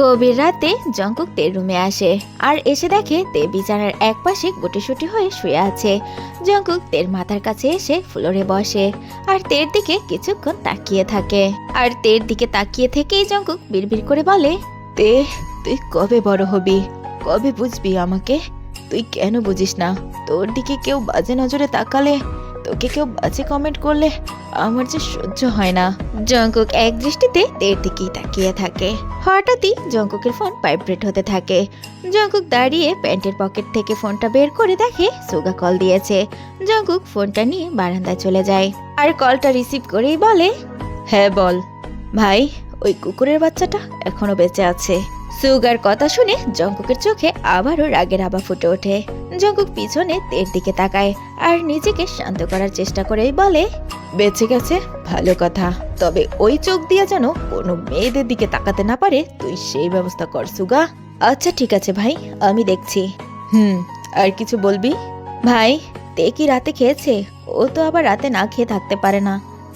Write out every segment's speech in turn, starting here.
গভীর রাতে জঙ্কুক তের রুমে আসে আর এসে দেখে তে বিছানার এক পাশে গুটিসুটি হয়ে শুয়ে আছে। জঙ্কুক তের মাথার কাছে এসে ফ্লোরে বসে আর তের দিকে কিছুক্ষণ তাকিয়ে থাকে। আর তের দিকে তাকিয়ে থেকেই জঙ্কুক বিড়বিড় করে বলে, তে, তুই কবে বড় হবি? কবে বুঝবি আমাকে? তুই কেন বুঝিস না? তোর দিকে কেউ বাজে নজরে তাকালে তোকে কেউ বাজে কমেন্ট করলে আমার যে সহ্য হয় না। জঙ্কুক এক দৃষ্টিতে তের দিকেই তাকিয়ে থাকে। হঠাৎই জঙ্কুকের ফোন ভাইব্রেট হতে থাকে। জঙ্কুক দাঁড়িয়ে প্যান্টের পকেট থেকে ফোনটা বের করে দেখে সুগা কল দিয়েছে। জঙ্কুক ফোনটা নিয়ে বারান্দায় চলে যায় আর কলটা রিসিভ করেই বলে হ্যাঁ বল। ভাই, ওই কুকুরের বাচ্চাটা এখনও বেঁচে আছে। সুগার কথা শুনে জঙ্কুকের চোখে আবারও রাগের আবা ফুটে ওঠে। জঙ্কুক পিছনে তের দিকে তাকায় আর নিজেকে শান্ত করার চেষ্টা করেই বলে, বেঁচে গেছে, ভালো কথা। তবে ওই চোখ দিয়ে যেন কোনো মেয়েদের দিকে তাকাতে না পারে, তুই সেই ব্যবস্থা কর, সুগা। আচ্ছা ঠিক আছে ভাই, আমি দেখছি। হুম, আর কিছু বলবি? ভাই, তে কি রাতে খেয়েছে? ও তো আবার রাতে না খেয়ে থাকতে পারে না।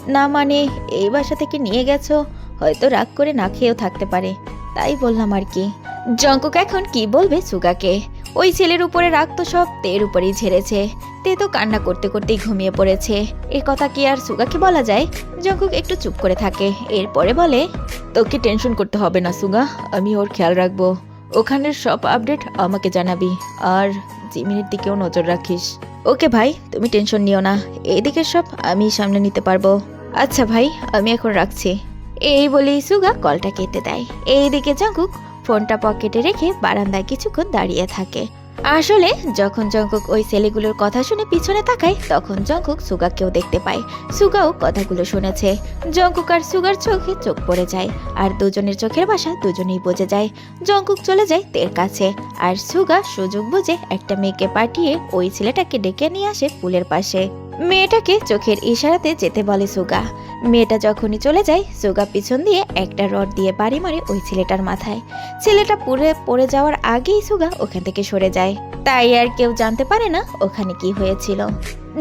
না মানে এই বাসা থেকে নিয়ে গেছো? হয়তো রাগ করে না খেয়েও থাকতে পারে। তাই বললাম আর কি। জঙ্কুক এখন কি বলবে সুগাকে? ওই ছেলের উপরে রাগ তো সব তের উপরেই ঝেড়েছে। তে তো কান্না করতে করতেই ঘুমিয়ে পড়েছে। এ কথা কি আর সুগাকে বলা যায়? জঙ্কুক একটু চুপ করে থাকে। এরপরে বলে, তোকে টেনশন করতে হবে না সুগা, আমি ওর খেয়াল রাখব। ওখানের সব আপডেট আমাকে জানাবি। আর জিমিনের দিকেও নজর রাখিস। ওকে ভাই, তুমি টেনশন নিও না। এদিকে সব আমি সামনে নিতে পারব। আচ্ছা ভাই, আমি এখন রাখছি। এই বলেই সুগা কলটা কেটে দেয়। এইদিকে জাঙ্কুক ফোনটা পকেটে রেখে বারান্দায় কিছুক্ষণ দাঁড়িয়ে থাকে। আসলে যখন জঙ্কুক ওই ছেলেগুলোর কথা শুনে পিছনে তাকায়, তখন জঙ্কুক সুগাকেও দেখতে পায়। সুগাও কথাগুলো শুনেছে। জঙ্কুক আর সুগার চোখে চোখ পড়ে যায়, আর দুজনের চোখের ভাষা দুজনেই বোঝে যায়। জঙ্কুক চলে যায় তের কাছে, আর সুগা সুযোগ বুঝে একটা মেয়েকে পাঠিয়ে ওই ছেলেটাকে ডেকে নিয়ে আসে পুলের পাশে। মেয়েটাকে চোখের ইশারাতে যেতে বলে সুগা। মেয়েটা যখনই চলে যায়, সুগা পিছন দিয়ে একটা রড দিয়ে বাড়ি মারে ওই ছেলেটার মাথায়। ছেলেটা পুড়ে, পড়ে যাওয়ার আগেই সুগা ওখান থেকে সরে যায়। তাই আর কেউ জানতে পারে না ওখানে কি হয়েছিল।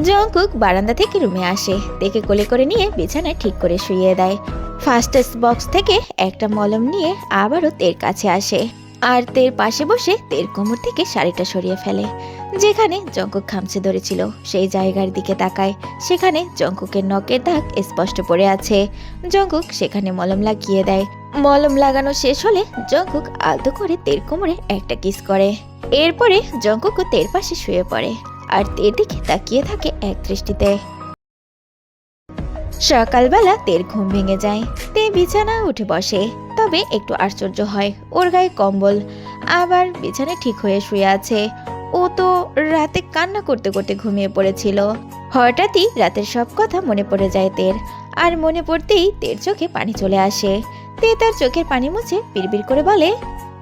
জঙ্কুক বারান্দা থেকে রুমে আসে, দেখে কোলে করে নিয়ে বিছানায় ঠিক করে শুইয়ে দেয়। ফাস্টেস্ট বক্স থেকে একটা মলম নিয়ে আবারও তের কাছে আসে। আর তের পাশে বসে তের কোমর থেকে শাড়িটা সরিয়ে ফেলে, যেখানে জঙ্কুক খামচে ধরেছিল। সেই জায়গার দিকে তাকায়, সেখানে জঙ্কুকের নখের দাগ স্পষ্ট পড়ে আছে। জঙ্কুক সেখানে মলম লাগিয়ে দেয়। মলম লাগানো শেষ হলে জঙ্কুক আলতো করে তের কোমরে একটা কিস করে। এরপরে জঙ্কুকও তের পাশে শুয়ে পড়ে আর তের দিকে তাকিয়ে থাকে এক দৃষ্টিতে। সকালবেলা তের ঘুম ভেঙে যায়। তে বিছানায় উঠে বসে। তবে একটু আশ্চর্য হয়। ওর গায়ে কম্বল। আবার বিছানায় ঠিক হয়ে শুয়ে আছে। ও তো রাতে কান্না করতে করতে ঘুমিয়ে পড়েছিল। হঠাৎই রাতের সব কথা মনে পড়ে যায় তের। আর মনে পড়তেই তের চোখে পানি চলে আসে। তে তার চোখের পানি মুছে বিড়বিড় করে বলে,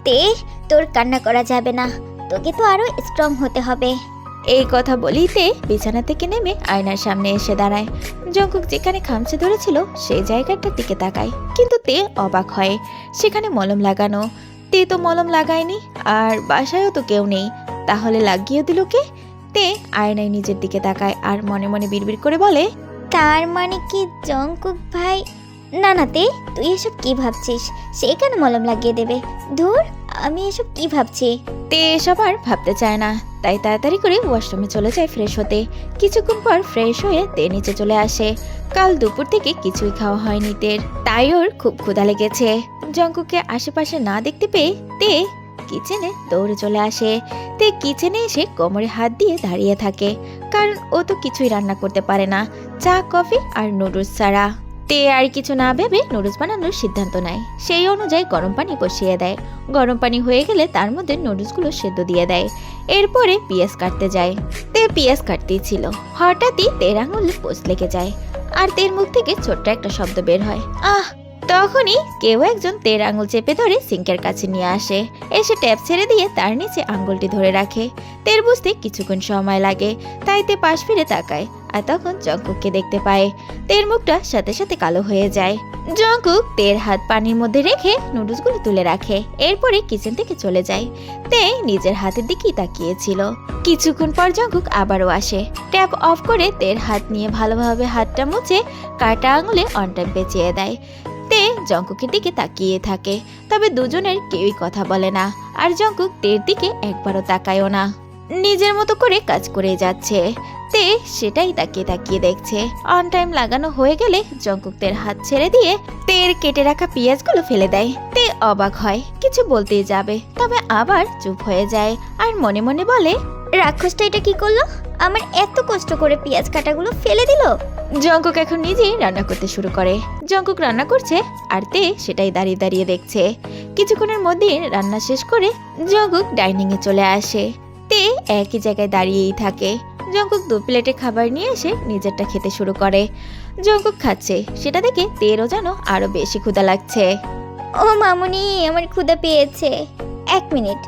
তে, তোর কান্না করা যাবে না। তোকে তো আরও স্ট্রং হতে হবে। এই কথা বলিতে বিছানা থেকে নেমে আয়নার সামনে এসে দাঁড়ায়। জঙ্কুক যেখানে খামচে ধরেছিল, সেই জায়গাটার দিকে তাকায়। কিন্তু তে অবাক হয়, সেখানে মলম লাগানো। তে তো মলম লাগায়নি, আর বাসায়ও তো কেউ নেই। তাহলে লাগিয়ে দিল কে? তে আয়নায় নিজের দিকে তাকায় আর মনে মনে বিড়বিড় করে বলে, তার মানে কি জঙ্কুক ভাই? না না তে, তুই এসব কি ভাবছিস? সে কেন মলম লাগিয়ে দেবে? ধুর আমি এসব কি ভাবছি? তে এসব আর ভাবতে চায় না। তাই তাড়াতাড়ি করে ওয়াশরুমে চলে যায় ফ্রেশ হতে। কিছুক্ষণ পর ফ্রেশ হয়ে তে নিচে চলে আসে। কাল দুপুর থেকে কিছুই খাওয়া হয়নি তের। তাই ওর খুব ক্ষুধা লেগেছে। জঙ্কুকে আশেপাশে না দেখতে পেয়ে তে কিচেনে দৌড়ে চলে আসে। তে কিচেনে এসে কোমরে হাত দিয়ে দাঁড়িয়ে থাকে। কারণ ও তো কিছুই রান্না করতে পারে না। চা, কফি আর নুডলস ছাড়া। তে আর কিছু না ভেবে নুডলস বানানোর সিদ্ধান্ত নেয়। সেই অনুযায়ী গরম পানি বসিয়ে দেয়। গরম পানি হয়ে গেলে তার মধ্যে নুডলসগুলো সেদ্ধ দিয়ে দেয়। এরপরে পেঁয়াজ কাটতে যায়। তে পেঁয়াজ কাটতেই ছিল। হঠাৎই তের আঙুলে পোষ লেগে যায়। আর তের মুখ থেকে ছোট্ট একটা শব্দ বের হয়। আহ! তখনই কেউ একজন তের আঙুল চেপে ধরে সিঙ্কের কাছে নিয়ে আসে। এসে ট্যাপ ছেড়ে দিয়ে তার নিচে আঙুলটি ধরে রাখে। তের বুঝতে কিছুক্ষণ সময় লাগে। তাই তে পাশ ফিরে তাকায়। আর তখন জঙ্কুককে দেখতে পায়। তের মুখটা সাথে সাথে কালো হয়ে যায়। জঙ্কুক তের হাত পানির মধ্যে রেখে নুডলসগুলো তুলে রাখে। এরপরে কিচেন থেকে চলে যায়। তে নিজের হাতের দিকেই তাকিয়েছিল। কিছুক্ষণ পর জঙ্কুক আবারও আসে। ট্যাপ অফ করে তের হাত নিয়ে ভালোভাবে হাতটা মুছে কাটা আঙুলে অন টাইম পেঁচিয়ে দেয়। তে জঙ্কুকের দিকে তাকিয়ে থাকে। তবে দুজনের কেউই কথা বলে না। আর জঙ্কুক তের দিকে একবারও তাকায়ও না। নিজের মতো করে কাজ করে যাচ্ছে। তে সেটাই তাকিয়ে তাকিয়ে দেখছে। অন টাইম লাগানো হয়ে গেলে জঙ্কুক তের হাত ছেড়ে দিয়ে তের কেটে রাখা পেঁয়াজগুলো ফেলে দেয়। তে অবাক হয়, কিছু বলতেই যাবে। তবে আবার চুপ হয়ে যায় আর মনে মনে বলে, রাক্ষসটা এটা কি করল? আমার এত কষ্ট করে পেঁয়াজ কাটাগুলো ফেলে দিল? জঙ্কুক এখন নিজেই রান্না করতে শুরু করে। জঙ্কুক রান্না করছে আর তে সেটাই দাঁড়িয়ে দাঁড়িয়ে দেখছে। কিছুক্ষণের মধ্যেই রান্না শেষ করে জঙ্কুক ডাইনিং এ চলে আসে। তে একই জায়গায় দাঁড়িয়েই থাকে। জঙ্কুক দু প্লেটে খাবার নিয়ে এসে নিজেরটা খেতে শুরু করে। জঙ্কুক খাচ্ছে সেটা দেখে তেরও যেন আরও বেশি ক্ষুধা লাগছে। ও মামুনি আমার ক্ষুদা পেয়েছে। এক মিনিট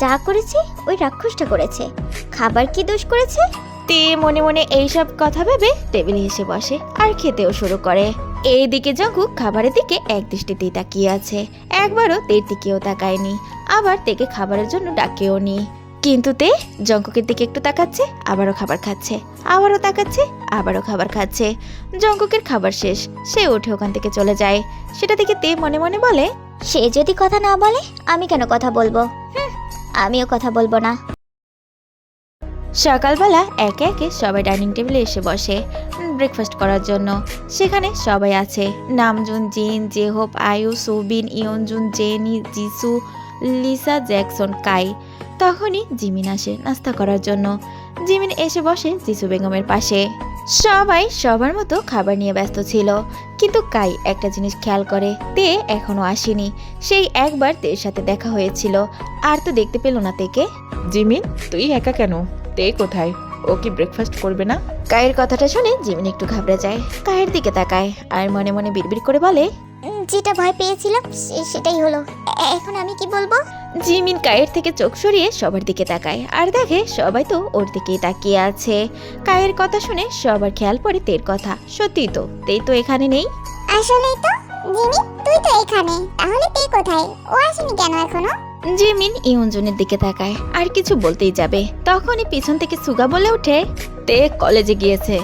যা করেছে ওই রাক্ষসটা করেছে। খাবার কি দোষ করেছে? তে মনে মনে এইসব কথা ভেবে টেবিলে এসে বসে আর খেতেও শুরু করে। এইদিকে জঙ্কুক খাবারের দিকে এক দৃষ্টিতেই তাকিয়ে আছে। একবারও তের দিকেও তাকায়নি। আবার তেকে খাবারের জন্য ডাকেও নি কিন্তু তে জঙ্কুকের দিকে একটু তাকাচ্ছে আবারও খাবার খাচ্ছে। আবারও তাকাচ্ছে আবারও খাবার খাচ্ছে। জঙ্কুকের খাবার শেষ সে উঠে ওখান থেকে চলে যায়। সেটা দেখে তে মনে মনে বলে সে যদি কথা না বলে আমি কেন কথা বলব? আমিও কথা বলব না। সকালবেলা একে একে সবাই ডাইনিং টেবিলে এসে বসে ব্রেকফাস্ট করার জন্য। সেখানে সবাই আছে। নামজুন জিন জেহোপ আয়ু Soobin Yeonjun Jennie Jisoo Lisa Jackson Kai. তখনই জিমিন আসে নাস্তা করার জন্য। জিমিন এসে বসে জিসু বেগমের পাশে। সবাই সবার মতো খাবার নিয়ে ব্যস্ত ছিল কিন্তু কাই একটা জিনিস খেয়াল করে তে এখনও আসেনি। সেই একবার তের সাথে দেখা হয়েছিল আর তো দেখতে পেল না তেকে। জিমিন তুই একা কেন? তে কোথায়? ও কি ব্রেকফাস্ট করবে না? কায়ের কথাটা শুনে জিমিন একটু ঘাবড়ে যায়। কায়ের দিকে তাকায় আর মনে মনে বিড়বিড় করে বলে যেটা ভয় পেয়েছিলাম সেটাই হলো। এখন আমি কি বলব? জিমিন কায়ের থেকে চোখ সরিয়ে সবার দিকে তাকায় আর দেখে সবাই তো ওর দিকেই তাকিয়ে আছে। কায়ের কথা শুনে সবার খেয়াল পড়ে তের কথা। সত্যি তো তেই তো এখানে নেই। আসলেই তো জিমি তুই তো এখানে। তাহলে তুই কোথায়? ও আসেনি কেন এখনও? জিমিন ইউনজনের দিকে তাকায় আর কিছু বলতেই যাবে। তখনই পিছন থেকে সুগা বলে ওঠে তে কলেজে গিয়েছে।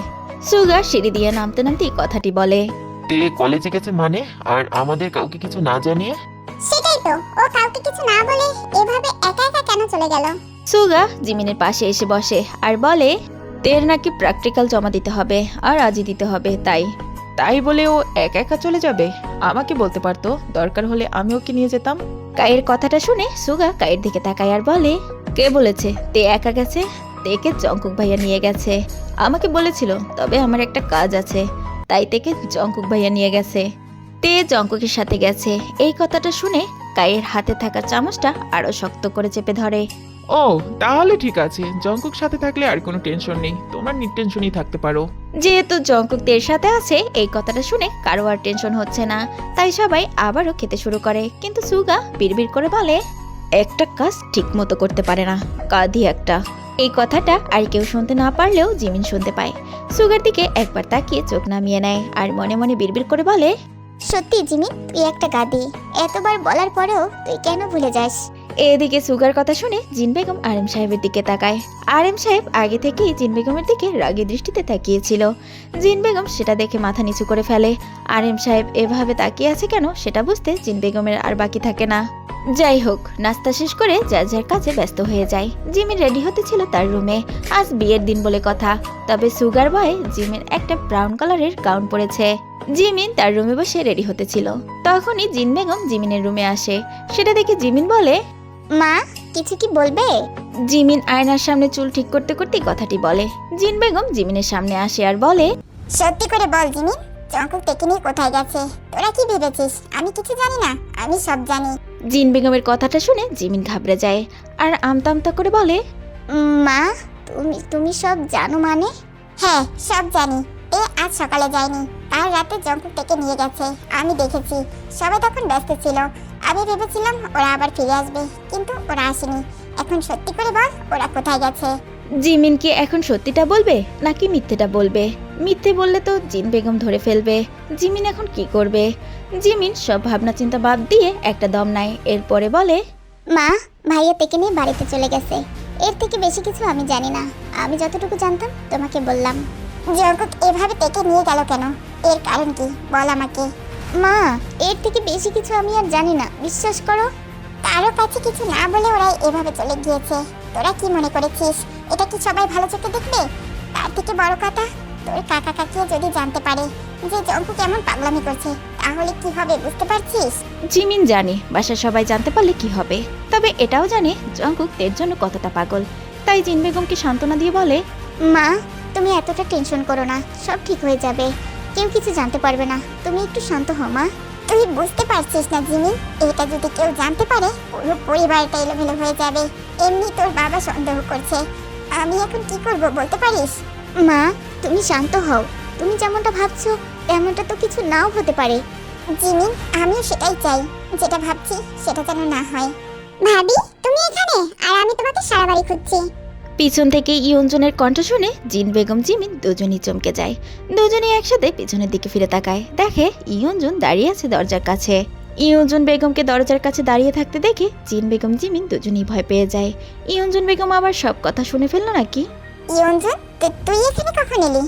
সুগা সিঁড়ি দিয়ে নামতে নামতে এই কথাটি বলে। তে কলেজে গেছে মানে? আর আমাদের কাউকে কিছু না জানিয়ে? সেটাই তো ও কাউকে কিছু না বলে এভাবে একা একা কেন চলে গেল? সুগা জিমিনের পাশে এসে বসে আর বলে তের নাকি প্র্যাকটিক্যাল জমা দিতে হবে আর আজই দিতে হবে তাই। তাই বলে ও একা একা চলে যাবে? আমাকে বলতে পারতো দরকার হলে আমি ওকে নিয়ে যেতাম। কায়ের কথাটা শুনে সুগা কায়ের দিকে তাকায় আর বলে কে বলেছে তে একা গেছে? তেকে জঙ্কুক ভাইয়া নিয়ে গেছে। আমাকে বলেছিল তবে আমার একটা কাজ আছে। তাই তেকে জঙ্কুক ভাইয়া নিয়ে গেছে। তে জঙ্কুকের সাথে গেছে। এই কথাটা শুনে কায়ের হাতে থাকা চামচটা আরও শক্ত করে চেপে ধরে। ও তাহলে ঠিক আছে। জঙ্কুক সাথে থাকলে আর কোনো টেনশন নেই। তোমরা নির্টেনশনই থাকতে পারো। যেহেতু জঙ্কুক তের সাথে আছে এই কথাটা শুনে কারও আর টেনশন হচ্ছে না। তাই সবাই আবারও খেতে শুরু করে। কিন্তু সুগা বিড়বিড় করে বলে একটা কাজ ঠিক মতো করতে পারে না। কাঁধি একটা। এই কথাটা আর কেউ শুনতে না পারলেও জিমিন শুনতে পায়। সুগার দিকে একবার তাকিয়ে চোখ নামিয়ে নেয় আর মনে মনে বিড়বিড় করে বলে সত্যি জিমি তুই একটা গাদি। এতবার বলার পরেও তুই কেন ভুলে যাস? এদিকে সুগার কথা শুনে জিন বেগম আরেম সাহেবের দিকে তাকায়। আরেম সাহেব আগে থেকেই জিন বেগমের দিকে রাগী দৃষ্টিতে তাকিয়েছিল। জিন বেগম সেটা দেখে মাথা নিচু করে ফেলে। আরেম সাহেব এভাবে তাকিয়ে আছে কেন সেটা বুঝতে জিন বেগমের আর বাকি থাকে না। যাই হোক নাস্তা শেষ করে যার যার কাজে ব্যস্ত হয়ে যায়। জিমিন রেডি হতে ছিল তার রুমে। আজ বিয়ের দিন বলে কথা। তবে সুগার বয় জিমের একটা ব্রাউন কালারের গাউন পরেছে। জিমিন তার রুমে বসে রেডি হতে ছিল। তখনই জিন বেগম জিমিনের রুমে আসে। সেটা দেখে জিমিন বলে মা কিছু কি বলবে? জিমিন আয়নার সামনে চুল ঠিক করতে করতে কথাটি বলে। জিন বেগম জিমিনের সামনে আসে আর বলে সত্যি করে বল জিমি জঙ্কুক নিয়ে কোথায় গেছে? তোরা কি ভেবেছিস? আমি কিছু জানি না আমি সব জানি। জিন বেগমের কথাটা শুনে জিমিন ঘাবড়ে যায় আর আমতা আমতা করে বলে মা তুমি তুমি সব জানো মানে? হ্যাঁ সব জানি। এ আজ সকালে যায়নি। কাল রাতে জঙ্কুক থেকে নিয়ে গেছে। আমি দেখেছি। সবাই তখন ব্যস্ত ছিল। আমি ভেবেছিলাম ওরা আবার ফিরে আসবে। কিন্তু ওরা আসেনি। এখন সত্যি করে বল ওরা কোথায় গেছে? জিমিন কি এখন সত্যিটা বলবে নাকি মিথ্যেটা বলবে? মিথ্যে বললে তো জিন বেগম ধরে ফেলবে। জিমিন এখন কি করবে? জিমিন সব ভাবনা চিন্তা বাদ দিয়ে একটা দম নেয়, এরপরে বলে, মা, ভাইয়া থেকে নিয়ে বাড়িতে চলে গেছে। এর থেকে বেশি কিছু আমি জানি না। আমি যতটুকু জানতাম, তোমাকে বললাম। জঙ্কুক এভাবে থেকে নিয়ে গেল কেন? এর কারণ কি? বল আমাকে। মা, এর থেকে বেশি কিছু আমি আর জানি না। বিশ্বাস করো, কারও কাছে কিছু না বলে ওরা এভাবে চলে গিয়েছে। তোরা কি মনে করেছিস? এটা কি সবাই ভালো চোখে দেখবে? তার থেকে বড় কথা তোর কাকা কাকিও যদি জানতে পারে যে জঙ্কু কেমন পাগলামি করছে তাহলে কি হবে বুঝতে পারছিস? জিমিন জানে বাসার সবাই জানতে পারলে কি হবে। তবে এটাও জানে জঙ্কুক তের জন্য কতটা পাগল। তাই জিন বেগমকে সান্ত্বনা দিয়ে বলে মা তুমি এতটা টেনশন করো না সব ঠিক হয়ে যাবে। কেউ কিছু জানতে পারবে না তুমি একটু শান্ত হও মা। তুই বুঝতে পারছিস না জিমি এটা যদি কেউ জানতে পারে পুরো পরিবারটা এলোমেলো হয়ে যাবে। এমনি তোর বাবা সন্দেহ করছে। আমি এখন কি করব বলতে পারিস? মা, তুমি শান্ত হও। তুমি যেমনটা ভাবছ তেমনটা তো কিছু নাও হতে পারে। জিমি আমিও সেটাই চাই। যেটা ভাবছি, সেটা যেন না হয়। ভাবি, তুমি এখানে? আর আমি তোমাকে সারা বাড়ি খুঁজছি। পিছন থেকে ইয়ঞ্জনের কণ্ঠ শুনে জিন বেগম জিমিন দুজনই চমকে যায়। দুজনেই একসাথে পিছনের দিকে ফিরে তাকায়। দেখে ইয়ঞ্জন দাঁড়িয়ে আছে দরজার কাছে। ইয়ঞ্জন বেগমকে দরজার কাছে দাঁড়িয়ে থাকতে দেখে জিন বেগম জিমিন দুজনেই ভয় পেয়ে যায়। ইয়ঞ্জন বেগম আবার সব কথা শুনে ফেলল নাকি? ইয়ঞ্জন তুই এখানে কখন এলি?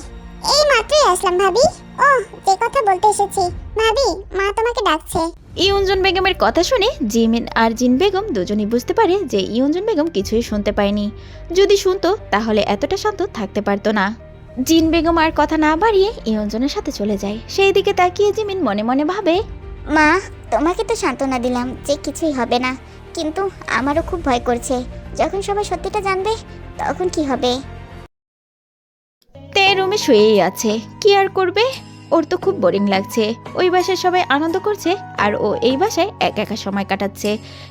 এই মাত্রই আসলাম ভাবি। ও যে কথা বলতে এসেছি। ভাবি মা তোমাকে ডাকছে। ইয়ঞ্জন বেগমের কথা শুনে জিমিন আর জিন বেগম দুজনেই বুঝতে পারে যে ইয়ঞ্জন বেগম কিছুই শুনতে পায়নি। যদি শুনতো তাহলে এতটা শান্ত থাকতে পারতো না। জিন বেগম আর কথা না বাড়িয়ে ইয়ঞ্জনের সাথে চলে যায়। সেই দিকে তাকিয়ে জিমিন মনে মনে ভাবে মা, তোমাকে তো সান্ত্বনা দিলাম যে কিছুই হবে না। কিন্তু আমারও খুব ভয় করছে। যখন সবাই সত্যিটা জানবে, তখন কি হবে? তে রুমে শুয়েই আছে। কি আর করবে? ওর তো খুব বোরিং লাগছে। ওই বাসায় সবাই আনন্দ করছে, আর ও এই বাসায় এক একা সময় কাটাচ্ছে।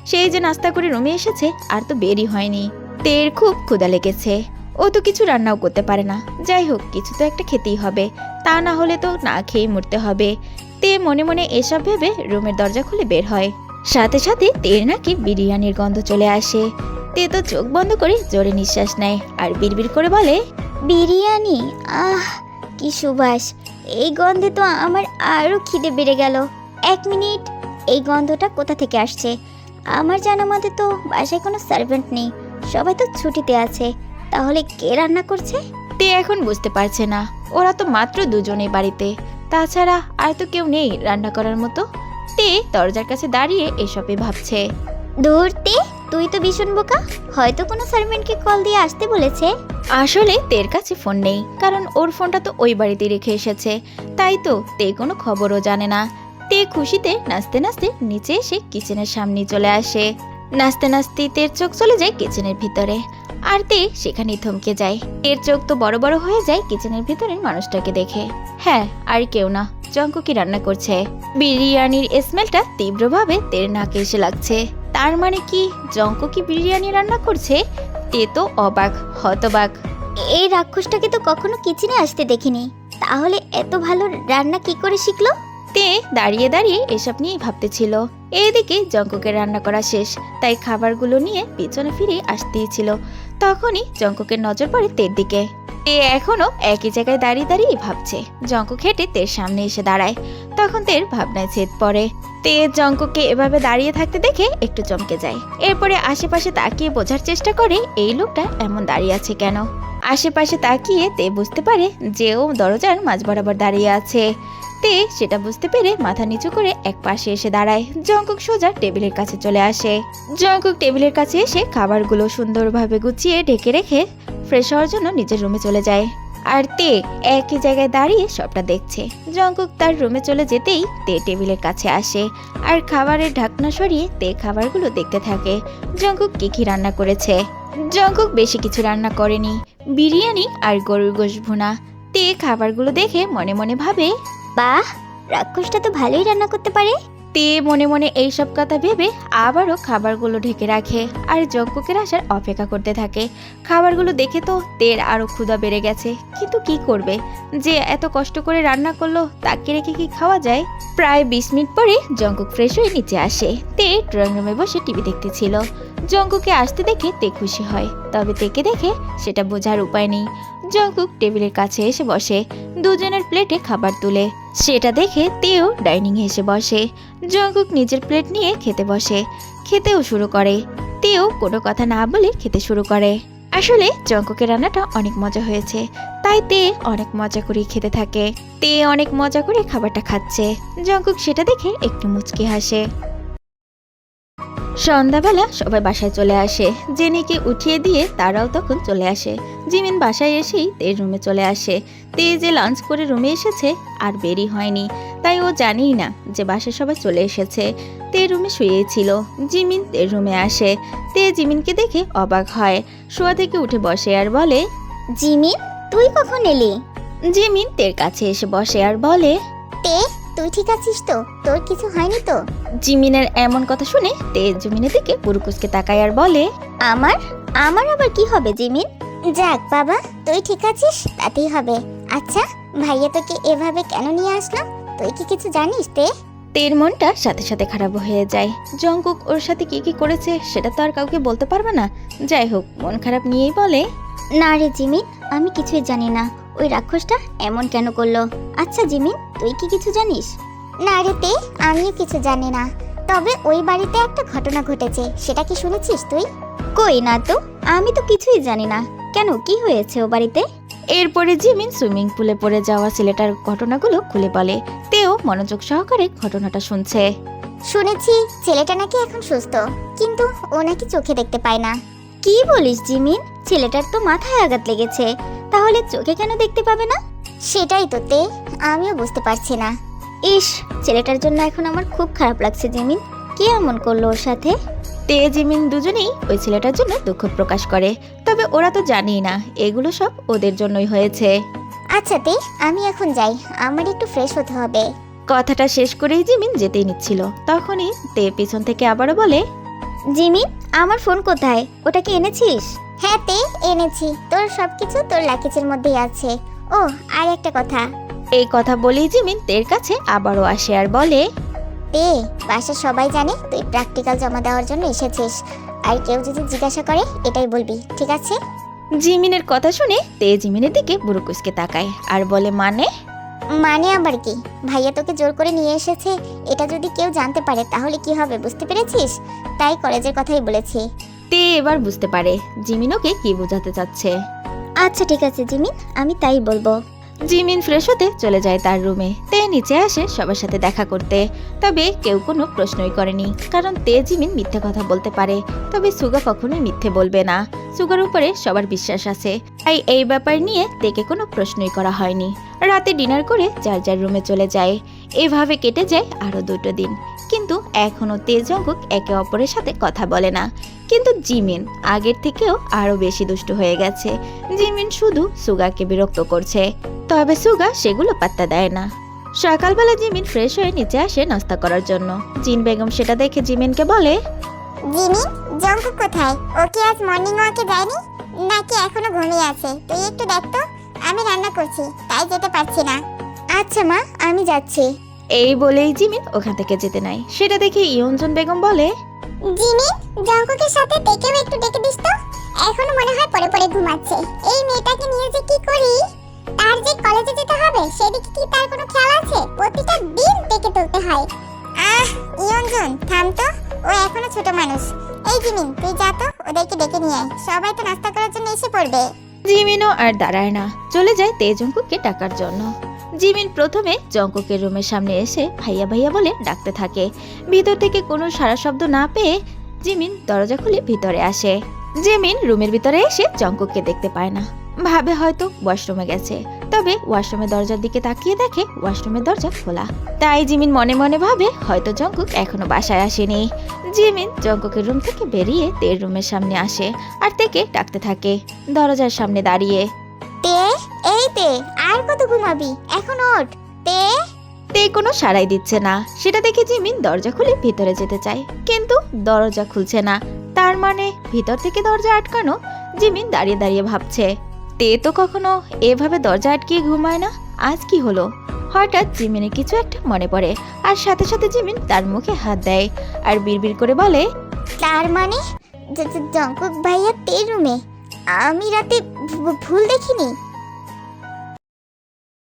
সেই যে নাস্তা করে রুমে এসেছে, আর তো বেরই হয়নি। তের খুব ক্ষুধা লেগেছে। ও তো কিছু রান্নাও করতে পারে না। যাই হোক, কিছু তো একটা খেতেই হবে। তা না হলে তো না খেয়েই মরতে হবে। তে মনে মনে এসব ভেবে রুমের দরজা খুলে বের হয়। সাথে সাথে তের নাকি বিরিয়ানির গন্ধ চলে আসে। তে তো চোখ বন্ধ করে জোরে নিঃশ্বাস নেয় আর বিড়বিড় করে বলে বিরিয়ানি? আহ কি সুবাস। এই গন্ধে তো আমার আরও খিদে বেড়ে গেল। এক মিনিট এই গন্ধটা কোথা থেকে আসছে? আমার জানা মতে তো বাসায় কোনো সার্ভেন্ট নেই। সবাই তো ছুটিতে আছে। তাহলে কে রান্না করছে? তে এখন বুঝতে পারছে না। ওরা তো মাত্র দুজনে বাড়িতে। তাছাড়া আর তো কেউ নেই রান্না করার মতো। তে দরজার কাছে দাঁড়িয়ে এসবে ভাবছে। ধরতে তুই তো ভীষণ বোকা। হয়তো কোনো সার্ভেন্টকে কল দিয়ে আসতে বলেছে। আসলে তের কাছে ফোন নেই কারণ ওর ফোনটা তো ওই বাড়িতে রেখে এসেছে। তাই তো তে কোনো খবরও জানে না। তে খুশিতে নাচতে নাচতে নিচে এসে কিচেনের সামনে চলে আসে। নাচতে নাচতে তের চোখ চলে যায় কিচেনের ভিতরে। আর তে সেখানেই থমকে যায়। তের চোখ তো বড় বড় হয়ে যায় কিচেনের ভিতরের মানুষটাকে দেখে। হ্যাঁ আর কেউ না। জঙ্ক কি রান্না করছে। বিরিয়ানির স্মেলটা তীব্রভাবে তের নাকে এসে লাগছে। তার মানে কি জঙ্ক কি বিরিয়ানি রান্না করছে? তে তো অবাক হতবাক। এই রাক্ষসটাকে তো কখনো কিচেনে আসতে দেখিনি। তাহলে এত ভালো রান্না কি করে শিখলো? তে দাঁড়িয়ে দাঁড়িয়ে এসব নিয়েই ভাবতেছিল। এইদিকে জঙ্ককের রান্না করা শেষ, তাই খাবারগুলো নিয়ে পিছনে ফিরে আসতেই ছিল। তখনই জঙ্ককের নজর পড়ে তের দিকে। তে এখনও একই জায়গায় দাঁড়িয়ে দাঁড়িয়ে ভাবছে। জঙ্কক হেঁটে তের সামনে এসে দাঁড়ায়। তখন তের ভাবনায় ছেদ পড়ে। তে জঙ্ককে এভাবে দাঁড়িয়ে থাকতে দেখে একটু চমকে যায়। এরপরে আশেপাশে তাকিয়ে বোঝার চেষ্টা করে, এই লোকটা এমন দাঁড়িয়ে আছে কেন? আশেপাশে তাকিয়ে তে বুঝতে পারে যে ও দরজার মাঝ বরাবর দাঁড়িয়ে আছে। তে সেটা বুঝতে পেরে মাথা নিচু করে এক পাশে এসে দাঁড়ায়। জঙ্কুক সোজা টেবিলের কাছে চলে আসে। জঙ্কুক টেবিলের কাছে এসে খাবারগুলো সুন্দরভাবে গুছিয়ে ঢেকে রেখে ফ্রেশ হওয়ার জন্য নিজের রুমে চলে যায়। আর তে একই জায়গায় দাঁড়িয়ে সবটা দেখছে। জঙ্কুক তার রুমে চলে যেতেই তে টেবিলের কাছে আসে আর খাবারের ঢাকনা সরিয়ে তে খাবারগুলো দেখতে থাকে। জঙ্কুক কি কি রান্না করেছে? জঙ্কুক বেশি কিছু রান্না করেনি। বিরিয়ানি আর গরুর গোশ ভুনা। তে খাবারগুলো দেখে মনে মনে ভাবে বাহ রাক্ষসটা তো ভালোই রান্না করতে পারে। তে মনে মনে এইসব কথা ভেবে আবারও খাবারগুলো ঢেকে রাখে আর জঙ্কুকের আসার অপেক্ষা করতে থাকে। খাবারগুলো দেখে তো তের আরও ক্ষুধা বেড়ে গেছে। কিন্তু কি করবে? যে এত কষ্ট করে রান্না করল, তাকে রেখে কি খাওয়া যায়? প্রায় বিশ মিনিট পরে জঙ্কুক ফ্রেশ হয়ে নিচে আসে। তে ড্রয়িং রুমে বসে টিভি দেখতেছিল। জঙ্কুকে আসতে দেখে তে খুশি হয়। তবে তেকে দেখে সেটা বোঝার উপায় নেই। জঙ্কুক টেবিলের কাছে এসে বসে। দুজনের প্লেটে খাবার তুলে। সেটা দেখে তেও ডাইনিংয়ে এসে বসে। জঙ্কুক নিজের প্লেট নিয়ে খেতে বসে। খেতেও শুরু করে। তেও কোনো কথা না বলে খেতে শুরু করে। আসলে জঙ্কুকের রান্নাটা অনেক মজা হয়েছে। তাই তে অনেক মজা করে খেতে থাকে। তে অনেক মজা করে খাবারটা খাচ্ছে। জঙ্কুক সেটা দেখে একটু মুচকি হাসে। সন্ধ্যাবেলা সবাই বাসায় চলে আসে। জেনিকে উঠিয়ে দিয়ে তারাও তখন চলে আসে। জিমিন বাসায় এসেই তের রুমে চলে আসে। তে যে লাঞ্চ করে রুমে এসেছে আর বেরি হয়নি। তাই ও জানেই না যে বাসায় সবাই চলে এসেছে। তে রুমে শুয়েছিল জিমিন তের রুমে আসে। তে জিমিনকে দেখে অবাক হয়। শোয়া থেকে উঠে বসে আর বলে জিমিন তুই কখন এলি? জিমিন তের কাছে এসে বসে আর বলে তে তুই ঠিক আছিস তো? তোর কিছু হয়নি তো? জিমিনের এমন কথা শুনে তে জিমিনের দিকে পুরুকুসকে তাকায় আর বলে আমার? আমার আবার কি হবে জিমিন? যাক বাবা তুই ঠিক আছিস? তাতেই হবে। আচ্ছা ভাইয়া তোকে এভাবে কেন নিয়ে আসলো? তুই কি কিছু জানিস তে? তের মনটা সাথে সাথে খারাপ হয়ে যায়। জঙ্কুক ওর সাথে কি কি করেছে সেটা তো আর কাউকে বলতে পারবে না। যাই হোক মন খারাপ নিয়েই বলে না রে জিমিন আমি কিছুই জানি না। ওই রাক্ষসটা এমন কেন করল? আচ্ছা জিমিন তুই কি কিছু জানিস? না রে তে আমিও কিছু জানি না। তবে ওই বাড়িতে একটা ঘটনা ঘটেছে সেটা কি শুনেছিস তুই? কই না তো আমি তো কিছুই জানি না। কেন কি হয়েছে ও বাড়িতে? এরপরে জিমিন সুইমিং পুলে পড়ে যাওয়া ছেলেটার ঘটনাগুলো খুলে বলে। তেও মনোযোগ সহকারে ঘটনাটা শুনছে। শুনেছি ছেলেটা নাকি এখন সুস্থ কিন্তু ও নাকি চোখে দেখতে পায় না। কি বলিস জিমিন? ছেলেটার তো মাথায় আঘাত লেগেছে। তাহলে চোখে কেন দেখতে পাবে না? সেটাই তো তে আমিও বুঝতে পারছি না। ইস ছেলেটার জন্য এখন আমার খুব খারাপ লাগছে জিমিন। কে এমন করল ওর সাথে? তে জিমিন দুজনেই ওই ছেলেটার জন্য দুঃখ প্রকাশ করে। তবে ওরা তো জানেই না এগুলো সব ওদের জন্যই হয়েছে। আচ্ছা তে আমি এখন যাই আমার একটু ফ্রেশ হতে হবে। কথাটা শেষ করেই জিমিন যেতেই নিচ্ছিল। তখনই তে পিছন থেকে আবারও বলে জিমিন আমার ফোন কোথায়? ওটা কি এনেছিস? হ্যাঁ তে এনেছি। তোর সবকিছু তোর লাকিজের মধ্যেই আছে। ও আর একটা কথা। এই কথা বলেই জিমিন তের কাছে আবারও আসে আর বলে তে বাসার সবাই জানে তুই প্র্যাকটিক্যাল জমা দেওয়ার জন্য এসেছিস। আর কেউ যদি জিজ্ঞাসা করে এটাই বলবি ঠিক আছে? জিমিনের কথা শুনে তে জিমিনের দিকে বুড়ুকুসকে তাকায় আর বলে মানে? মানে আবার কি? ভাইয়া তোকে জোর করে নিয়ে এসেছে এটা যদি কেউ জানতে পারে তাহলে কি হবে বুঝতে পেরেছিস? তাই কলেজের কথাই বলেছি। তে এবার বুঝতে পারে জিমিন ওকে কি বোঝাতে চাচ্ছে। আচ্ছা ঠিক আছে জিমিন আমি তাই বলব। জিমিন ফ্রেশ হতে চলে যায় তার রুমে। তে নিচে আসে সবার সাথে দেখা করতে। তবে কেউ কোনো প্রশ্নই করেনি কারণ তে জিমিন মিথ্যে কথা বলতে পারে। তবে সুগা কখনোই মিথ্যে বলবে না। সুগার উপরে সবার বিশ্বাস আছে। তাই এই ব্যাপার নিয়ে তেকে কোনো প্রশ্নই করা হয়নি। রাতে ডিনার করে যার যার রুমে চলে যায়। এভাবে কেটে যায় আরও দুটো দিন। কিন্তু এখনও তে জঙ্কুক একে অপরের সাথে কথা বলে না। কিন্তু জিমিন আগের থেকেও আরও বেশি দুষ্টু হয়ে গেছে। জিমিন শুধু সুগাকে বিরক্ত করছে। তবে সুগা সেগুলো পাত্তা দেয় না। সকালবেলা জিমিন ফ্রেশ হয়ে নিচে আসে নাস্তা করার জন্য। জিন বেগম সেটা দেখে জিমিনকে বলে জিমিন জঙ্কুক কোথায়? ও কি আজ মর্নিং ওয়াকে যায়নি নাকি এখনও ঘুমিয়ে আছে? তুই একটু দেখ তো। আমি রান্না করছি তাই যেতে পারছি না। আচ্ছা মা আমি যাচ্ছি। এই বলেই জিমিন ওখান থেকে যেতে নাই সেটা দেখে ইয়ঞ্জন বেগম বলে জিমি জঙ্কুকের সাথে ডেকেও একটু ডেকে দিস তো। এখনও মনে হয় পরে পরে ঘুমাচ্ছে। এই মেয়েটাকে নিয়ে যে কি করি? তার যে কলেজে যেতে হবে সেদিকে কি তার কোনো খেয়াল আছে? প্রতিটা দিন ডেকে তুলতে হয়। আহ ইয়ঞ্জন থাম তো। ও এখনও ছোট মানুষ। এই জিমিন তুই যা তো ওদেরকে ডেকে নিয়ে আয়। সবাই তো নাস্তা করার জন্য এসে পড়বে। জিমিনও আর দাঁড়ায় না। চলে যায় তে জঙ্কুককে ডাকার জন্য। জিমিন প্রথমে জঙ্কুকের রুমের সামনে এসে ভাইয়া ভাইয়া বলে ডাকতে থাকে। ভিতর থেকে কোনো সারা শব্দ না পেয়ে জিমিন দরজা খুলে ভিতরে আসে। জিমিন রুমের ভিতরে এসে জঙ্কুককে দেখতে পায় না। ভাবে হয়তো ওয়াশরুমে গেছে। তবে ওয়াশরুমের দরজার দিকে তাকিয়ে দেখে ওয়াশরুমের দরজা খোলা। তাই জিমিন মনে মনে ভাবে হয়তো জঙ্কুক এখনও বাসায় আসেনি। জিমিন জঙ্কুকের রুম থেকে বেরিয়ে তের রুমের সামনে আসে আর তেকে ডাকতে থাকে দরজার সামনে দাঁড়িয়ে। তে, এই তে আর কত ঘুমাবি? এখন ওঠ। তে? তে কোনো সাড়াই দিচ্ছে না। সেটা দেখে জিমিন দরজা খুলে ভিতরে যেতে চায়। কিন্তু দরজা খুলছে না। তার মানে ভিতর থেকে দরজা আটকানো জিমিন দাঁড়িয়ে দাঁড়িয়ে ভাবছে তে তো কখনো এভাবে দরজা আটকিয়ে ঘুমায় না? আজ কি হলো? হঠাৎ জিমিনের কিছু একটা মনে পড়ে আর সাথে সাথে জিমিন তার মুখে হাত দেয় আর বিড়বিড় করে বলে তার মানে? জঙ্কুক ভাইয়া তে রুমে। আমি রাতে ভুল দেখিনি?